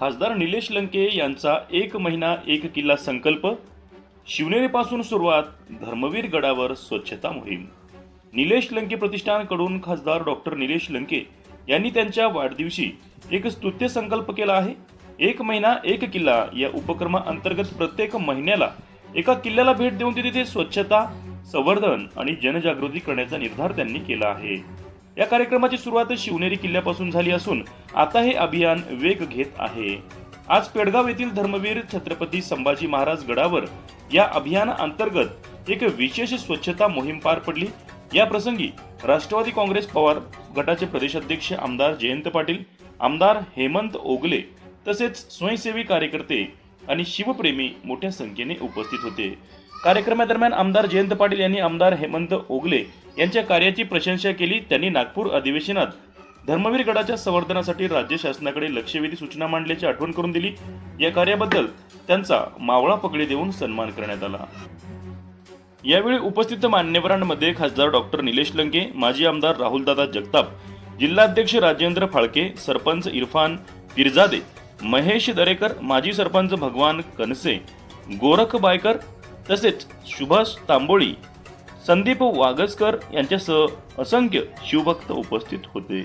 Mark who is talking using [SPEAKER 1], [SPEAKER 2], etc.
[SPEAKER 1] खासदार निलेश लंके यांचा एक महिना एक किल्ला संकल्प. शिवनेरीपासून सुरुवात धर्मवीर गडावर स्वच्छता मोहीम. निलेश लंके प्रतिष्ठानकडून खासदार डॉक्टर निलेश लंके यांनी त्यांच्या वाढदिवशी एक स्तुत्य संकल्प केला आहे. एक महिना एक किल्ला या उपक्रमाअंतर्गत प्रत्येक महिन्याला एका किल्ल्याला भेट देऊन तिथे स्वच्छता संवर्धन आणि जनजागृती करण्याचा निर्धार त्यांनी केला आहे. या कार्यक्रमाची सुरुवात शिवनेरी किल्ल्यापासून झाली असून आता हे अभियान वेग घेत आहे. आज पेडगाव येथील धर्मवीर छत्रपती संभाजी महाराज गडावर या अभियानाअंतर्गत एक विशेष स्वच्छता मोहीम पार पडली. या प्रसंगी राष्ट्रवादी काँग्रेस पवार गटाचे प्रदेशाध्यक्ष आमदार जयंत पाटील आमदार हेमंत ओगले तसेच स्वयंसेवी कार्यकर्ते आणि शिवप्रेमी मोठ्या संख्येने उपस्थित होते. कार्यक्रमादरम्यान आमदार जयंत पाटील यांनी आमदार हेमंत ओगले यांच्या कार्याची प्रशंसा केली. त्यांनी नागपूर अधिवेशनात धर्मवीर गडाच्या संवर्धनासाठी राज्य शासनाकडे लक्षवेधी सूचना मांडल्याची आठवण करून दिली. या कार्याबद्दल त्यांचा मावळा पगडी देऊन सन्मान करण्यात आला. यावेळी उपस्थित मान्यवरांमध्ये खासदार डॉक्टर निलेश लंके माजी आमदार राहुलदादा जगताप जिल्हाध्यक्ष राजेंद्र फाळके सरपंच इरफान पिरजादे महेश दरेकर माजी सरपंच भगवान कनसे गोरख बायकर तसेच सुभाष तांबोळी संदीप वागसकर यांच्यासह असंख्य शिवभक्त उपस्थित होते.